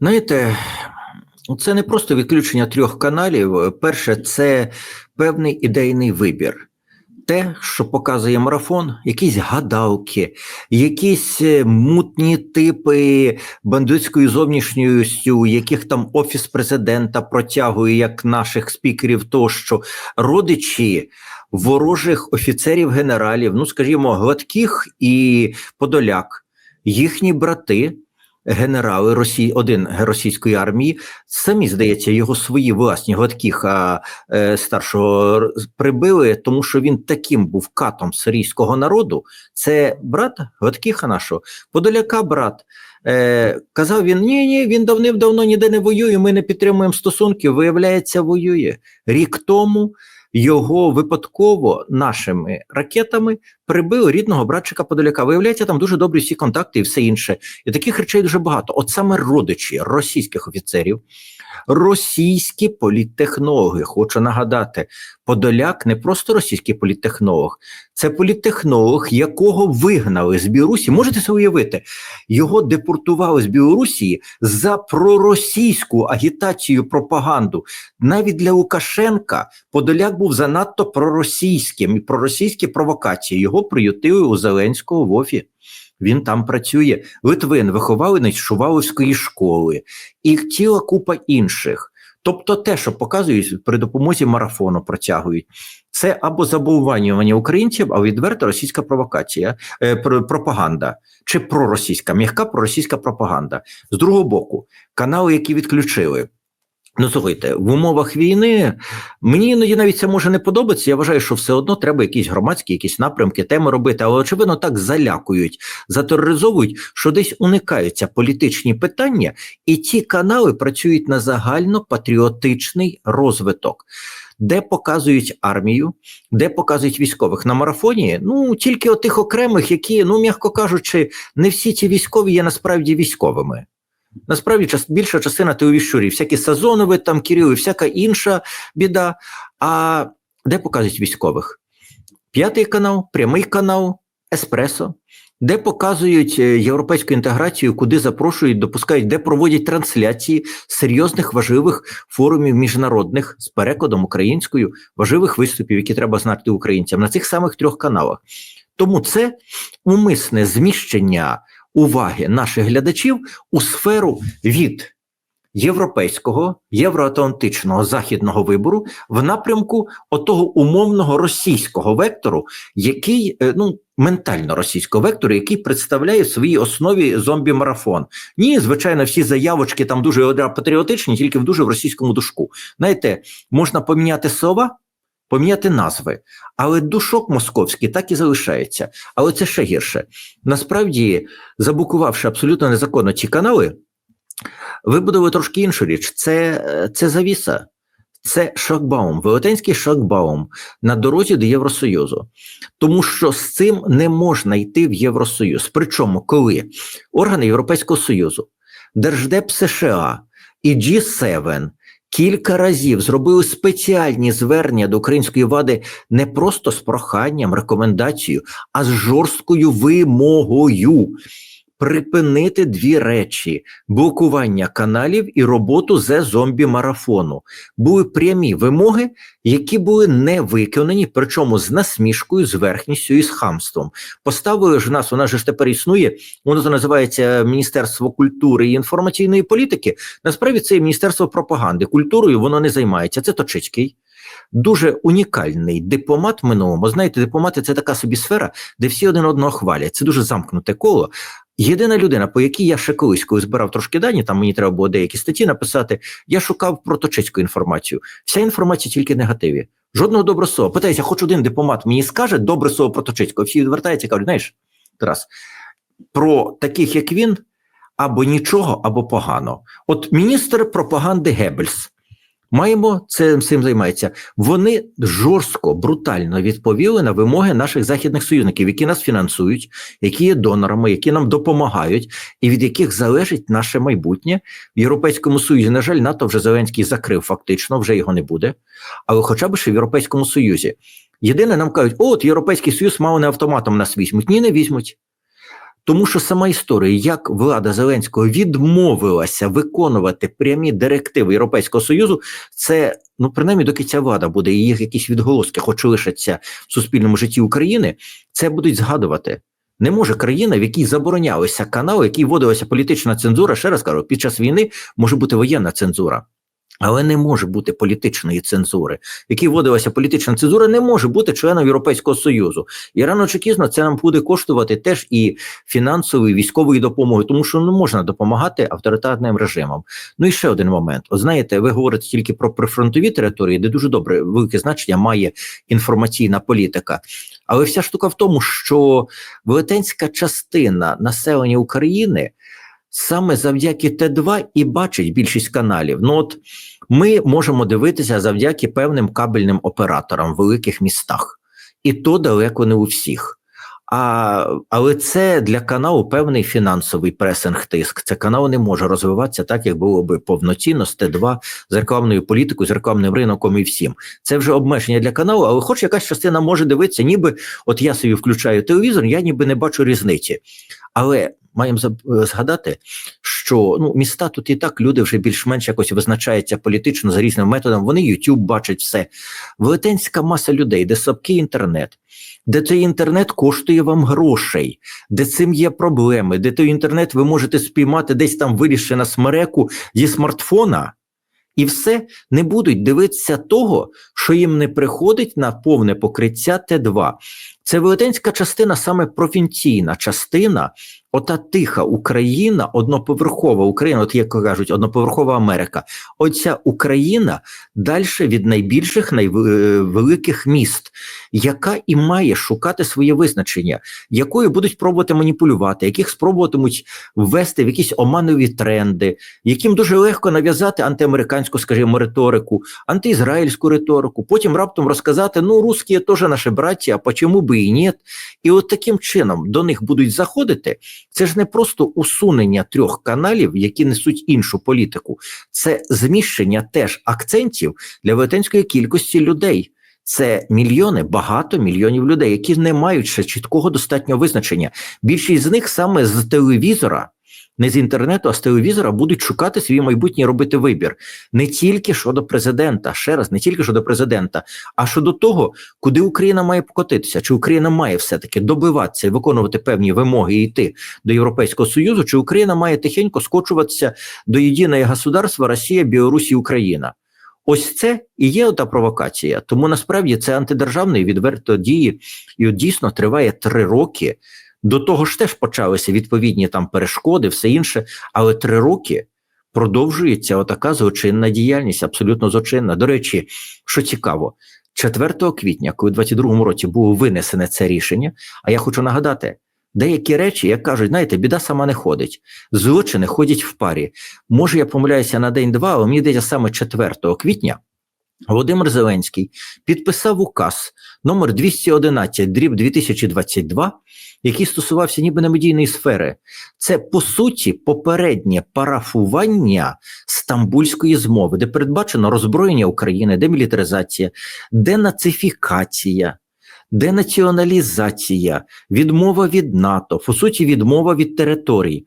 Знаєте, це не просто відключення трьох каналів. Перше, це певний ідейний вибір. Те, що показує марафон, якісь гадалки, якісь е, мутні типи бандитською зовнішньостю, яких там офіс президента протягує як наших спікерів, тощо родичі ворожих офіцерів, генералів, ну скажімо, гладких і подоляк, їхні брати генерали Росії, один російської армії, самі здається, його свої власні Гладкіха е, старшого прибили, тому що він таким був катом сирійського народу. Це брат Гладкіха нашого, Подоляка брат. Е, Казав він: ні, ні, він давним-давно ніде не воює. Ми не підтримуємо стосунки. Виявляється, воює рік тому його випадково нашими ракетами прибили рідного братчика Подоляка. Виявляється, там дуже добрі всі контакти і все інше. І таких речей дуже багато. От саме родичі російських офіцерів російські політтехнологи. Хочу нагадати, Подоляк не просто російський політтехнолог, це політтехнолог, якого вигнали з Білорусі. Можете себе уявити, його депортували з Білорусі за проросійську агітацію, пропаганду. Навіть для Лукашенка Подоляк був занадто проросійським і проросійські провокації. Його приютили у Зеленського в Офі. Він там працює. Литвин виховаленець Шуваловської школи і ціла купа інших. Тобто, те, що показують при допомозі марафону, протягують, це або забуванювання українців, або відверта російська провокація, е, пропаганда чи проросійська, м'яка проросійська пропаганда. З другого боку, канали, які відключили. Ну, слухайте, в умовах війни мені іноді навіть це може не подобатися. Я вважаю, що все одно треба якісь громадські, якісь напрямки, теми робити, але очевидно так залякують, затероризовують, що десь уникаються політичні питання, і ці канали працюють на загально-патріотичний розвиток. Де показують армію, де показують військових на марафоні? Ну тільки отих окремих, які, ну м'яко кажучи, не всі ці військові є насправді військовими. Насправді час, більша частина ти увіщурів, всякі Сазонови, там Кирили, всяка інша біда. А де показують військових? П'ятий канал, прямий канал, Еспресо, де показують е, європейську інтеграцію, куди запрошують, допускають, де проводять трансляції серйозних важливих форумів міжнародних з перекладом українською, важливих виступів, які треба знати українцям на цих самих трьох каналах. Тому це умисне зміщення уваги наших глядачів у сферу від європейського, євроатлантичного західного вибору в напрямку отого умовного російського вектору, який е, ну ментально російського вектору, який представляє в своїй основі зомбі-марафон. Ні, звичайно, всі заявочки там дуже патріотичні, тільки в дуже в російському душку. Знаєте, можна поміняти слова поміняти назви, але душок московський так і залишається. Але це ще гірше. Насправді, заблокувавши абсолютно незаконно ці канали, вибудували трошки іншу річ. Це, Це завіса. Це шлагбаум, велетенський шлагбаум на дорозі до Євросоюзу, тому що з цим не можна йти в Євросоюз. Причому, коли органи Європейського Союзу, Держдеп США і G7 кілька разів зробили спеціальні звернення до української влади не просто з проханням, рекомендацією, а з жорсткою вимогою припинити дві речі: блокування каналів і роботу зе зомбі марафону. Були прямі вимоги, які були не виконані, причому з насмішкою, з верхністю і з хамством. Поставили ж нас, вона ж тепер існує. Воно називається Міністерство культури і інформаційної політики. Насправді це міністерство пропаганди. Культурою воно не займається. Це Точицький. Дуже унікальний дипломат минулому. Знаєте, дипломати це така собі сфера, де всі один одного хвалять. Це дуже замкнуте коло. Єдина людина, по якій я ще колись, коли збирав трошки дані, там мені треба було деякі статті написати. Я шукав про точецьку інформацію. Вся інформація тільки негативі. Жодного доброго слова. Питаюся, хоч один дипломат мені скаже добре слово про Точецького. Всі відвертаються і кажуть, знаєш, Тарас, про таких, як він, або нічого, або погано. От міністр пропаганди Геббельс Маємо це цим займається. Вони жорстко, брутально відповіли на вимоги наших західних союзників, які нас фінансують, які є донорами, які нам допомагають, і від яких залежить наше майбутнє в Європейському Союзі. На жаль, НАТО вже Зеленський закрив, фактично, вже його не буде. Але, хоча б ще в Європейському Союзі. Єдине, нам кажуть, от Європейський Союз мало не автоматом нас візьмуть. Ні, не візьмуть. Тому що сама історія, як влада Зеленського відмовилася виконувати прямі директиви Європейського Союзу, це ну принаймні, доки ця влада буде і їх якісь відголоски, хоч лишаться в суспільному житті України, це будуть згадувати. Не може країна, в якій заборонялися канали, в якій вводилася політична цензура, ще раз кажу, під час війни може бути воєнна цензура. Але не може бути політичної цензури, в якій вводилася політична цензура, не може бути членом Європейського Союзу. І рано чи пізно це нам буде коштувати теж і фінансової військової допомоги, тому що не можна допомагати авторитарним режимам. Ну і ще один момент. От знаєте, ви говорите тільки про прифронтові території, де дуже добре велике значення має інформаційна політика. Але вся штука в тому, що велетенська частина населення України саме завдяки Т2 і бачить більшість каналів. Ну от ми можемо дивитися завдяки певним кабельним операторам в великих містах, і то далеко не у всіх. А, Але це для каналу певний фінансовий пресинг тиск. Це канал не може розвиватися так, як було би повноцінно з Т2, з рекламною політикою, з рекламним ринком і всім. Це вже обмеження для каналу, але хоч якась частина може дивитися, ніби от я собі включаю телевізор, я ніби не бачу різниці. Але маємо згадати, що ну міста тут і так люди вже більш-менш якось визначаються політично за різними методами. Вони YouTube бачать все. Велетенська маса людей, де слабкий інтернет, де цей інтернет коштує вам грошей, де цим є проблеми, де той інтернет ви можете спіймати десь там вирішити на смереку зі смартфона. І все не будуть дивитися того, що їм не приходить на повне покриття Т2. Це велетенська частина, саме провінційна частина, ота тиха Україна, одноповерхова Україна, от як кажуть, одноповерхова Америка. Оця Україна далі від найбільших найвеликих міст, яка і має шукати своє визначення, якою будуть пробувати маніпулювати, яких спробуватимуть ввести в якісь оманові тренди, яким дуже легко нав'язати антиамериканську, скажімо, риторику, антиізраїльську риторику, потім раптом розказати: ну, русські теж наші браття, а чому би і ні? І от таким чином до них будуть заходити. Це ж не просто усунення трьох каналів, які несуть іншу політику, це зміщення теж акцентів для велетенської кількості людей. Це мільйони, багато мільйонів людей, які не мають ще чіткого достатнього визначення. Більшість з них саме з телевізора не з інтернету, а з телевізора будуть шукати свій майбутнє робити вибір не тільки щодо президента, ще раз, не тільки щодо президента, а щодо того, куди Україна має покотитися, чи Україна має все-таки добиватися і виконувати певні вимоги і йти до Європейського Союзу, чи Україна має тихенько скочуватися до єдиного государства Росія, Білорусь і Україна. Ось це і є та провокація. Тому насправді це антидержавний відверто дії, і от дійсно триває три роки. До того ж теж почалися відповідні там перешкоди, все інше, але три роки продовжується отака злочинна діяльність, абсолютно злочинна. До речі, що цікаво, 4 квітня, коли у 22-му році було винесене це рішення, а я хочу нагадати. Деякі речі, як кажуть, знаєте, біда сама не ходить. Злочини ходять в парі. Може, я помиляюся на день-два, але мені здається, саме 4 квітня Володимир Зеленський підписав указ номер 211 дріб 2022 який стосувався ніби на медійної сфери. Це по суті попереднє парафування стамбульської змови, де передбачено роззброєння України, демілітаризація, денацифікація. Денаціоналізація, відмова від НАТО, по суті, відмова від територій.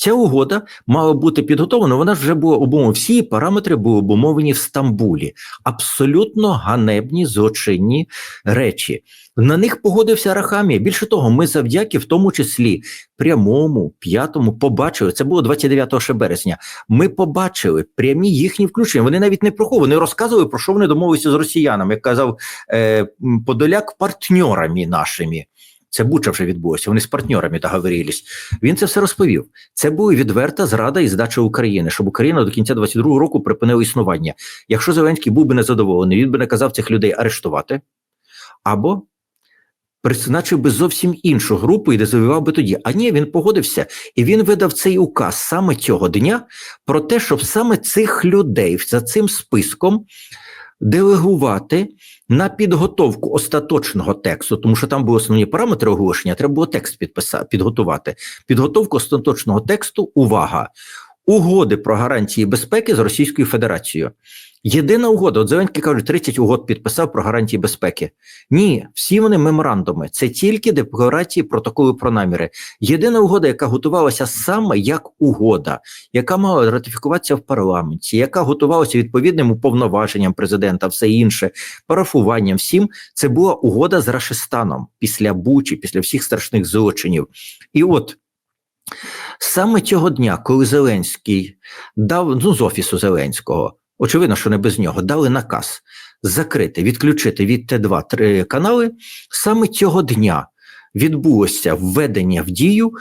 Ця угода мала бути підготовлена. Вона вже була обумовлена. Всі параметри були обумовлені в Стамбулі. Абсолютно ганебні злочинні речі. На них погодився Рахамія. Більше того, ми завдяки в тому числі прямому п'ятому побачили. Це було 29 ще березня. Ми побачили прямі їхні включення. Вони навіть не проховували, вони розказували про що вони домовилися з росіянами. Як казав е, Подоляк, партнерами нашими. Це Буча вже відбулося. Вони з партнерами договорились. Він це все розповів. Це була відверта зрада і здача України, щоб Україна до кінця 22-го року припинила існування. Якщо Зеленський був би незадоволений, він би наказав цих людей арештувати або призначив би зовсім іншу групу і дезавівав би тоді. А ні, він погодився і він видав цей указ саме цього дня про те, щоб саме цих людей за цим списком делегувати на підготовку остаточного тексту, тому що там були основні параметри оголошення, треба було текст підписати, підготувати. Підготовку остаточного тексту, увага, угоди про гарантії безпеки з Російською Федерацією. Єдина угода, от Зеленський кажуть, 30 угод підписав про гарантії безпеки. Ні, всі вони меморандуми. Це тільки декларації, протоколи про наміри. Єдина угода, яка готувалася саме як угода, яка мала ратифікуватися в парламенті, яка готувалася відповідним уповноваженням президента, все інше, парафуванням всім, це була угода з Рашистаном після Бучі, після всіх страшних злочинів. І от. Саме цього дня, коли Зеленський дав ну з офісу Зеленського, очевидно, що не без нього, дали наказ закрити, відключити від Т2 три канали. Саме цього дня відбулося введення в дію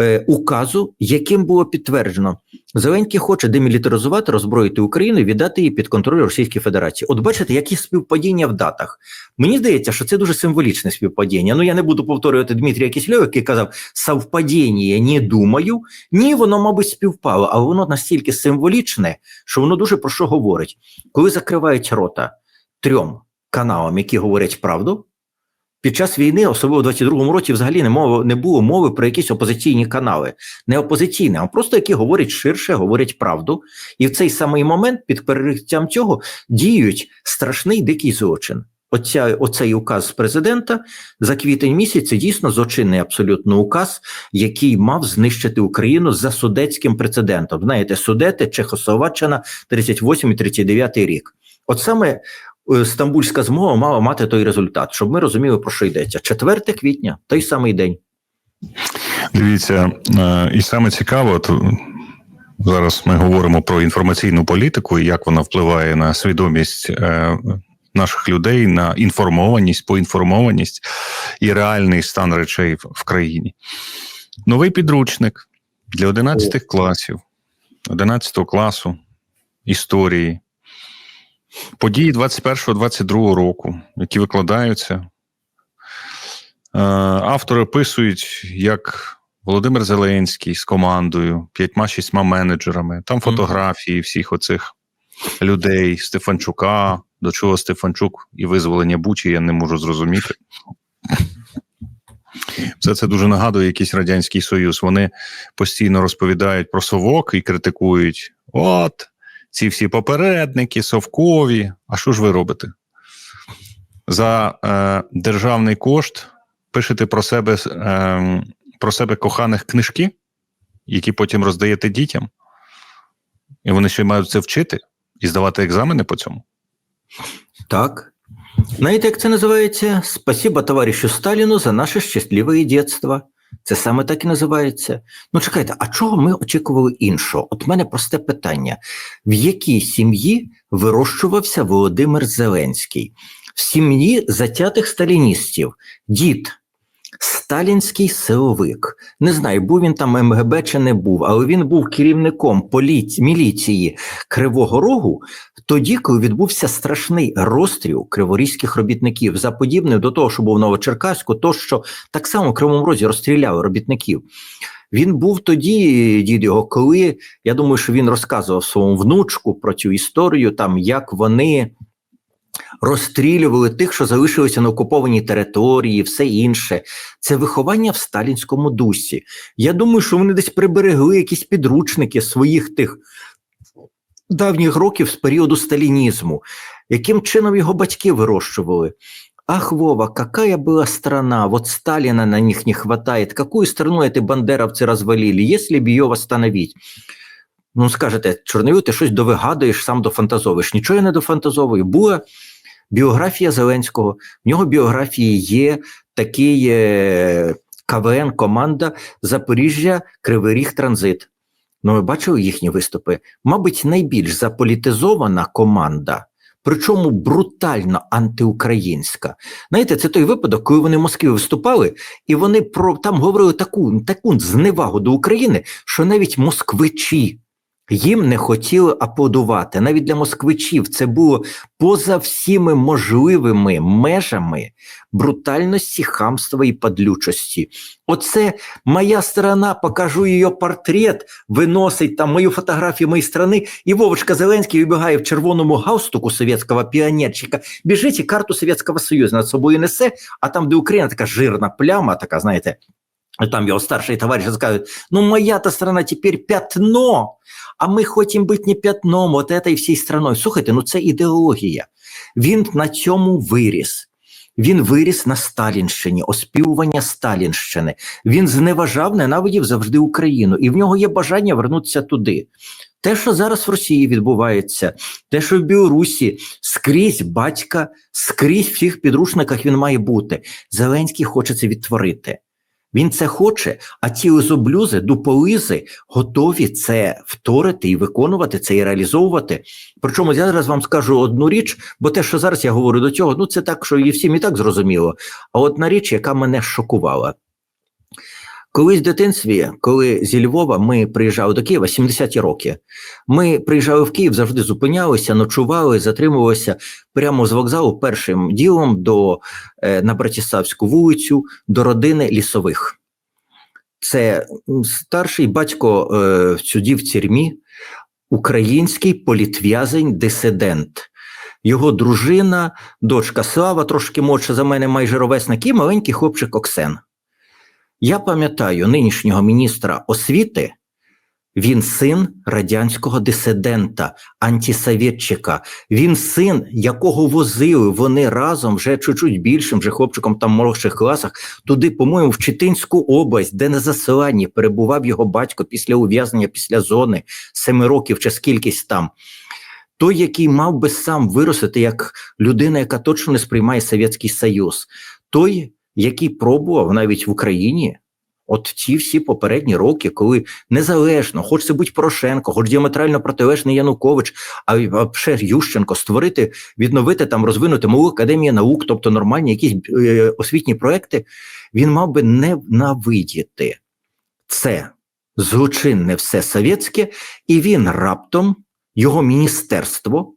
е, указу, яким було підтверджено, Зеленський хоче демілітаризувати, роззброїти Україну і віддати її під контроль Російської Федерації. От бачите, які співпадіння в датах. Мені здається, що це дуже символічне співпадіння. Ну я не буду повторювати Дмитрія Кисельова, який казав совпадіння не думаю. Ні, воно, мабуть, співпало, але воно настільки символічне, що воно дуже про що говорить. Коли закривають рота трьом каналам, які говорять правду. Під час війни, особливо в 22-му році, взагалі не мови не було мови про якісь опозиційні канали, не опозиційні, а просто які говорять ширше, говорять правду. І в цей самий момент під перекриттям цього діють страшний дикий злочин. Оця, оцей указ президента за квітень місяць це дійсно злочинний абсолютно указ, який мав знищити Україну за судецьким прецедентом. Знаєте, судети Чехословаччина 38 і 39 рік. От саме Стамбульська змова мала мати той результат, щоб ми розуміли, про що йдеться. 4 квітня, той самий день. Дивіться, е, і саме цікаво, от зараз ми говоримо про інформаційну політику і як вона впливає на свідомість е, наших людей, на інформованість, поінформованість і реальний стан речей в країні. Новий підручник для 11 класів, 11 класу історії. Події 21-22 року, які викладаються, е, автори описують, як Володимир Зеленський з командою, п'ятьма-шістьма менеджерами, там фотографії всіх оцих людей, Стефанчука, до чого Стефанчук і визволення Бучі, я не можу зрозуміти. Все це дуже нагадує якийсь Радянський Союз. Вони постійно розповідають про совок і критикують: от ці всі попередники, совкові. А що ж ви робите? За е, державний кошт пишете про себе е, про себе коханих книжки, які потім роздаєте дітям, і вони ще мають це вчити і здавати екзамени по цьому. Так. Знаєте, як це називається? Спасибо товаришу Сталіну за наше щасливе дитинство. Це саме так і називається. Ну, чекайте, а чого ми очікували іншого? От мене просте питання: в якій сім'ї вирощувався Володимир Зеленський? В сім'ї затятих сталіністів, дід, сталінський силовик. Не знаю, був він там МГБ чи не був, але він був керівником поліці... міліції Кривого Рогу тоді, коли відбувся страшний розстріл криворізьких робітників, за до того, що був в Новочеркаську, то що так само в Кривому Розі розстріляли робітників. Він був тоді, дід його, коли я думаю, що він розказував своєму внучку про цю історію, там як вони розстрілювали тих, що залишилися на окупованій території, все інше. Це виховання в сталінському дусі. Я думаю, що вони десь приберегли якісь підручники своїх тих давніх років з періоду сталінізму, яким чином його батьки вирощували. Ах, Вова, какая была страна, вот Сталина на них не хватает, какую страну эти бандеровцы развалили, если б ее восстановить. Ну, скажете, Чорновіл, ти щось довигадуєш, сам дофантазовуєш. Нічого я не дофантазовую. Була біографія Зеленського, в нього біографії є такий е, КВН, команда Запоріжжя, Кривий Ріг Транзит. Ну, ви бачили їхні виступи? Мабуть, найбільш заполітизована команда, причому брутально антиукраїнська. Знаєте, це той випадок, коли вони в Москві виступали, і вони про там говорили таку таку зневагу до України, що навіть москвичі їм не хотіли аплодувати. Навіть для москвичів це було поза всіми можливими межами брутальності, хамства і падлючості. Оце моя сторона, покажу її портрет, виносить там мою фотографію моєї страни, і Вовочка Зеленський вибігає в червоному галстуку совєтського піонерчика, біжить і карту Совєтського Союзу над собою несе, а там, де Україна така жирна пляма, така, знаєте, там его старшие товарищи скажут, ну моя-то страна теперь пятно, а ми хочемо бути не пятном, от этой всій страною. Слухайте, ну це ідеологія. Він на цьому виріс. Він виріс на Сталінщині, оспівування Сталінщини. Він зневажав, ненавидів завжди Україну, і в нього є бажання вернутися туди. Те, що зараз в Росії відбувається, те, що в Білорусі скрізь батька, скрізь в всіх підручниках він має бути. Зеленський хоче це відтворити. Він це хоче, а ті озоблюзи, дуполизи готові це вторити і виконувати це і реалізовувати. Причому я зараз вам скажу одну річ, бо те, що зараз я говорю до цього, ну це так, що і всім і так зрозуміло. А одна річ, яка мене шокувала. Колись в дитинстві, коли зі Львова ми приїжджали до Києва 70-ті роки, ми приїжджали в Київ, завжди зупинялися, ночували, затримувалися прямо з вокзалу першим ділом до е, на Братиславську вулицю до родини лісових. Це старший батько е, судів в тюрмі, український політв'язень, дисидент. Його дружина, дочка Слава, трошки молодша за мене, майже ровесник, і маленький хлопчик Оксен. Я пам'ятаю нинішнього міністра освіти, він син радянського дисидента, антисовєтчика. Він син, якого возили вони разом вже чуть-чуть більшим, вже хлопчиком там в молодших класах, туди, по-моєму, в Читинську область, де на засиланні перебував його батько після ув'язнення, після зони семи років чи скількись там. Той, який мав би сам виростити як людина, яка точно не сприймає Совєтський Союз, той, який пробував навіть в Україні. От ті всі попередні роки, коли незалежно, хоч це будь Порошенко, хоч діаметрально протилежний Янукович, а ще Ющенко, створити, відновити там, розвинути малу академію наук, тобто нормальні якісь е, освітні проекти, він мав би ненавидіти це злочинне все совєтське, і він раптом, його міністерство,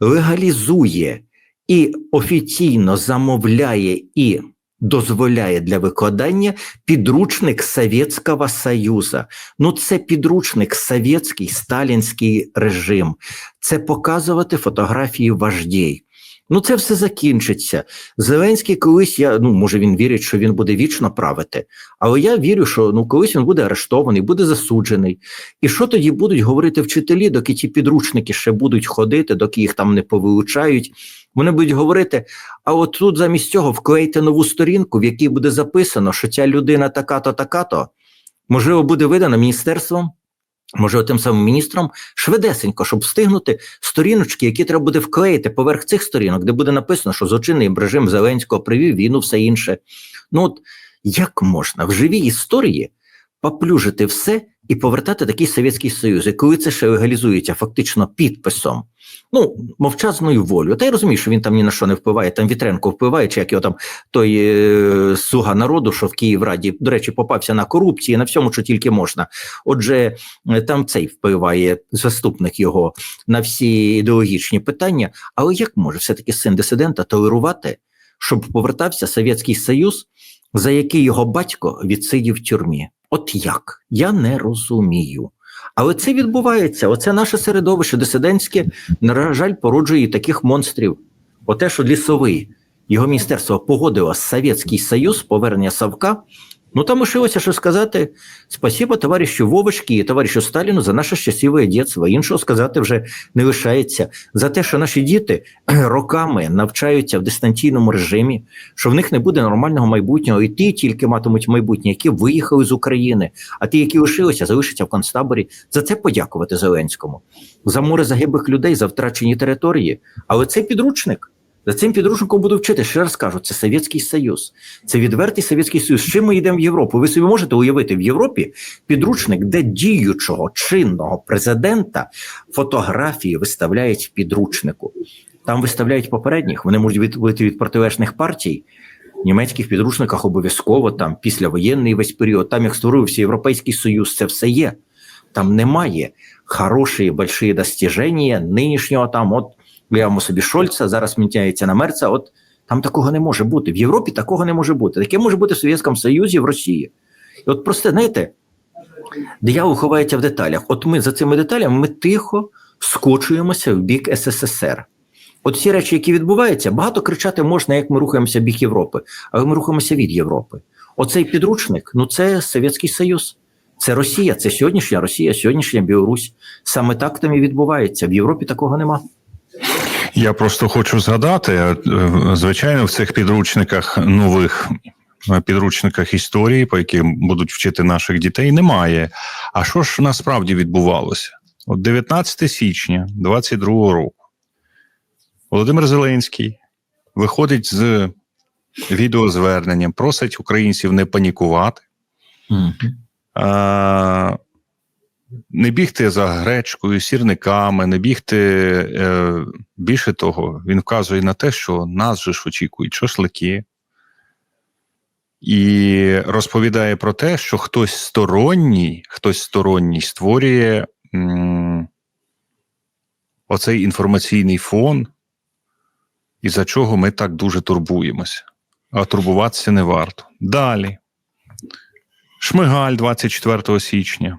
легалізує і офіційно замовляє і дозволяє для викладання підручник Совєтського Союзу. Ну, це підручник совєтський, сталінський режим. Це показувати фотографії вождій. Ну, це все закінчиться. Зеленський колись я ну може він вірить, що він буде вічно правити, але я вірю, що ну колись він буде арештований, буде засуджений. І що тоді будуть говорити вчителі, доки ті підручники ще будуть ходити, доки їх там не повилучають. Вони будуть говорити: а от тут замість цього вклейте нову сторінку, в якій буде записано, що ця людина така-то, така-то, можливо, буде видана міністерством, може, тим самим міністром, швидесенько, щоб встигнути сторіночки, які треба буде вклеїти поверх цих сторінок, де буде написано, що злочинний режим Зеленського привів війну, все інше. Ну от як можна в живій історії поплюжити все і повертати такий Совєтський Союз, і коли це ще легалізується фактично підписом, ну, мовчазною волею. Та я розумію, що він там ні на що не впливає, там Вітренко впливає, чи як його там той е, слуга народу, що в Київраді, до речі, попався на корупції, на всьому, що тільки можна. Отже, е, там цей впливає заступник його на всі ідеологічні питання. Але як може все-таки син дисидента толерувати, щоб повертався Совєтський Союз, за який його батько відсидів в тюрмі? От як? Я не розумію. Але це відбувається. Оце наше середовище дисидентське, на жаль, породжує таких монстрів. Оте, що лісовий, його міністерство погодило Совєтський Союз, повернення Савка. Ну там лишилося що сказати спасибо товаришу Вовочки і товаришу Сталіну за наше щасливе дітство. Іншого сказати вже не лишається за те, що наші діти роками навчаються в дистанційному режимі, що в них не буде нормального майбутнього, і ті тільки матимуть майбутнє, які виїхали з України, а ті, які лишилися, залишаться в концтаборі. За це подякувати Зеленському за море загиблих людей, за втрачені території. Але цей підручник. За цим підручником буду вчити, ще раз кажу, це Совєтський Союз, це відвертий Совєтський Союз. З чим ми йдемо в Європу? Ви собі можете уявити в Європі підручник, де діючого чинного президента фотографії виставляють в підручнику. Там виставляють попередніх, вони можуть від- бути від протилежних партій. В німецьких підручниках обов'язково там післявоєнний весь період, там як створився Європейський Союз, це все є. Там немає хороші, больші достіження нинішнього там, от уявимо собі Шольца, зараз міняється на Мерца. От там такого не може бути. В Європі такого не може бути. Таке може бути в Совєтському Союзі, в Росії. І от просто, знаєте, диявол ховається в деталях. От ми за цими деталями ми тихо скочуємося в бік СССР. От всі речі, які відбуваються, багато кричати можна, як ми рухаємося в бік Європи, але ми рухаємося від Європи. Оцей підручник ну це Совєтський Союз, це Росія, це сьогоднішня Росія, сьогоднішня Білорусь. Саме так там і відбувається. В Європі такого нема. Я просто хочу згадати, е, звичайно, в цих підручниках нових е, підручниках історії, по яким будуть вчити наших дітей, немає. А що ж насправді відбувалося? От 19 січня 22 року Володимир Зеленський виходить з відеозверненням, просить українців не панікувати. А, не бігти за гречкою, сірниками, не бігти. Е, більше того, він вказує на те, що нас же ж очікують шашлики. І розповідає про те, що хтось сторонній, хтось сторонній створює м, оцей інформаційний фон, і за чого ми так дуже турбуємося. А турбуватися не варто. Далі. Шмигаль 24 січня.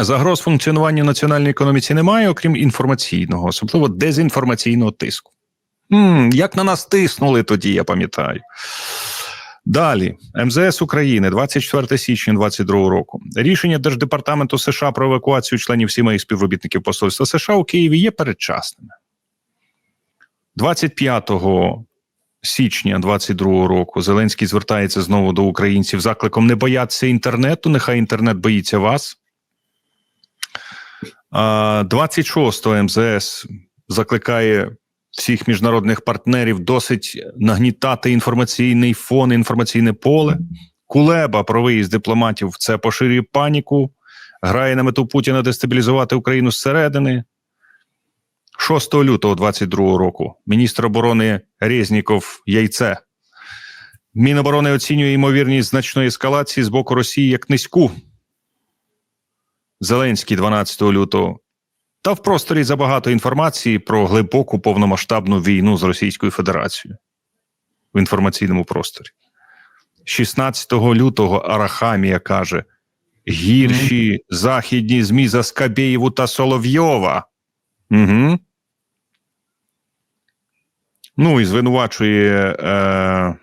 Загроз функціонуванню національної економіці немає, окрім інформаційного, особливо дезінформаційного тиску. м як на нас тиснули тоді, я пам'ятаю. Далі, МЗС України, 24 січня 2022 року. Рішення Держдепартаменту США про евакуацію членів сімей співробітників посольства США у Києві є передчасними. 25 січня 22 року Зеленський звертається знову до українців закликом не боятися інтернету. Нехай інтернет боїться вас. 26-го МЗС закликає всіх міжнародних партнерів досить нагнітати інформаційний фон, інформаційне поле. Кулеба про виїзд дипломатів це поширює паніку, грає на мету Путіна дестабілізувати Україну зсередини. 6 лютого 22 року міністр оборони Резніков яйце. Міноборони оцінює ймовірність значної ескалації з боку Росії як низьку. Зеленський 12 лютого. Та в просторі забагато інформації про глибоку повномасштабну війну з Російською Федерацією в інформаційному просторі. 16 лютого Арахамія каже: гірші західні ЗМІ за Скабєєву та Соловйова. Угу. Ну і звинувачує е,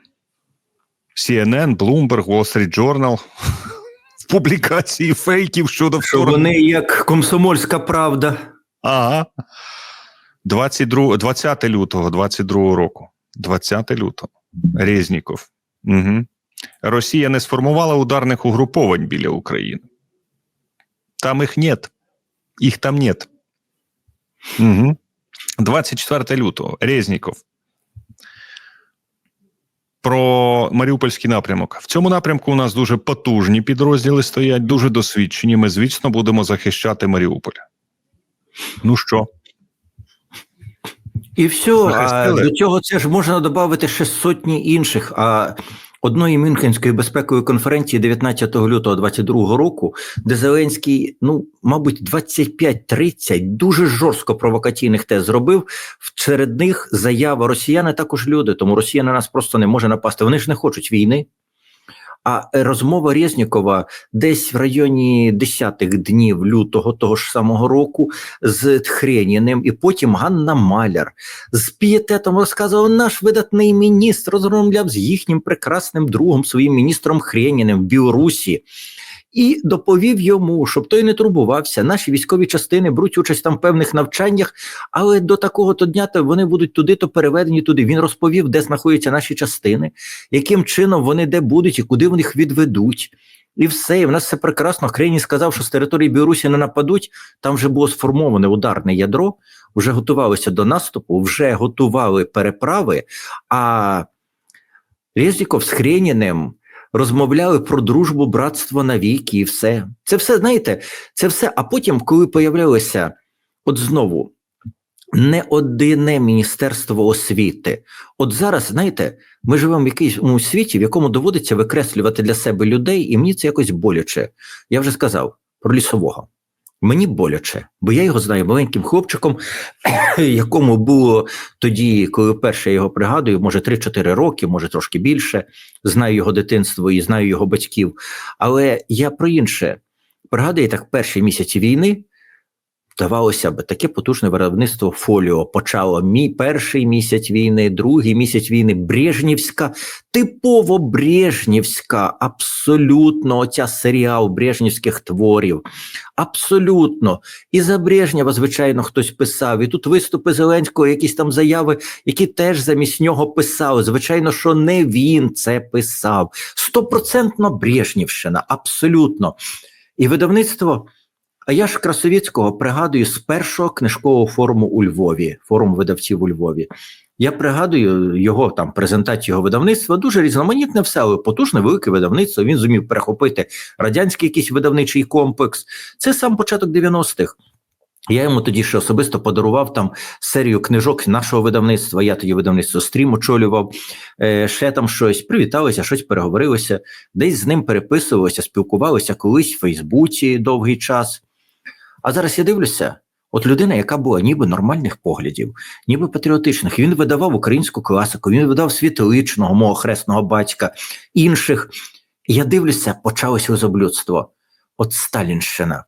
CNN, Bloomberg, Wall Street Journal публікації фейків щодо Що вторгнення. вони як комсомольська правда. Ага. 22, 20 лютого 22 року. 20 лютого. Резніков. Угу. Росія не сформувала ударних угруповань біля України. Там їх нет. Їх там нет. Угу. 24 лютого. Резніков. Про Маріупольський напрямок. В цьому напрямку у нас дуже потужні підрозділи стоять, дуже досвідчені. Ми, звісно, будемо захищати Маріуполь. Ну що? І все, а до цього це ж можна додати ще сотні інших. А одної Мюнхенської безпекової конференції 19 лютого 22 року, де Зеленський, ну, мабуть, 25-30 дуже жорстко провокаційних тез зробив. Серед них заява росіяни також люди, тому Росія на нас просто не може напасти. Вони ж не хочуть війни. А розмова Резнікова десь в районі десятих днів лютого того ж самого року з Тхреніним, і потім Ганна Маляр з пієтетом розказував наш видатний міністр розмовляв з їхнім прекрасним другом, своїм міністром Хреніним в Білорусі. І доповів йому, щоб той не турбувався. Наші військові частини беруть участь там в певних навчаннях, але до такого то дня то вони будуть туди, то переведені туди. Він розповів, де знаходяться наші частини, яким чином вони де будуть і куди вони їх відведуть. І все, і в нас все прекрасно. Хрені сказав, що з території Білорусі не нападуть. Там вже було сформоване ударне ядро, вже готувалися до наступу, вже готували переправи. А Резніков з Хреніним розмовляли про дружбу, братство навіки і все. Це все, знаєте, це все. А потім, коли появлялося, от знову. Не одне міністерство освіти. От зараз, знаєте, ми живемо в якійсь світі, в якому доводиться викреслювати для себе людей, і мені це якось боляче. Я вже сказав про лісового. Мені боляче, бо я його знаю маленьким хлопчиком, якому було тоді, коли перше його пригадую, може 3-4 роки, може трошки більше. Знаю його дитинство і знаю його батьків. Але я про інше пригадую так перші місяці війни. Здавалося б, таке потужне виробництво фоліо почало мій перший місяць війни, другий місяць війни, Брежнівська, типово Брежнівська, абсолютно оця серіал Брежнівських творів. Абсолютно. І за Брежнєва, звичайно, хтось писав. І тут виступи Зеленського, якісь там заяви, які теж замість нього писали. Звичайно, що не він це писав. Стопроцентно Брежнівщина, абсолютно. І видавництво. А я ж Красовіцького пригадую з першого книжкового форуму у Львові, форум видавців у Львові. Я пригадую його там презентацію його видавництва, дуже різноманітне все, але потужне велике видавництво. Він зумів перехопити радянський якийсь видавничий комплекс. Це сам початок 90-х. Я йому тоді ще особисто подарував там серію книжок нашого видавництва. Я тоді видавництво стрім очолював, е, ще там щось привіталися, щось переговорилося, десь з ним переписувалися, спілкувалися колись в Фейсбуці довгий час. А зараз я дивлюся, от людина, яка була ніби нормальних поглядів, ніби патріотичних, він видавав українську класику, він видав світоличного, мого хресного батька, інших. І я дивлюся, почалося озоблюдство. От Сталінщина.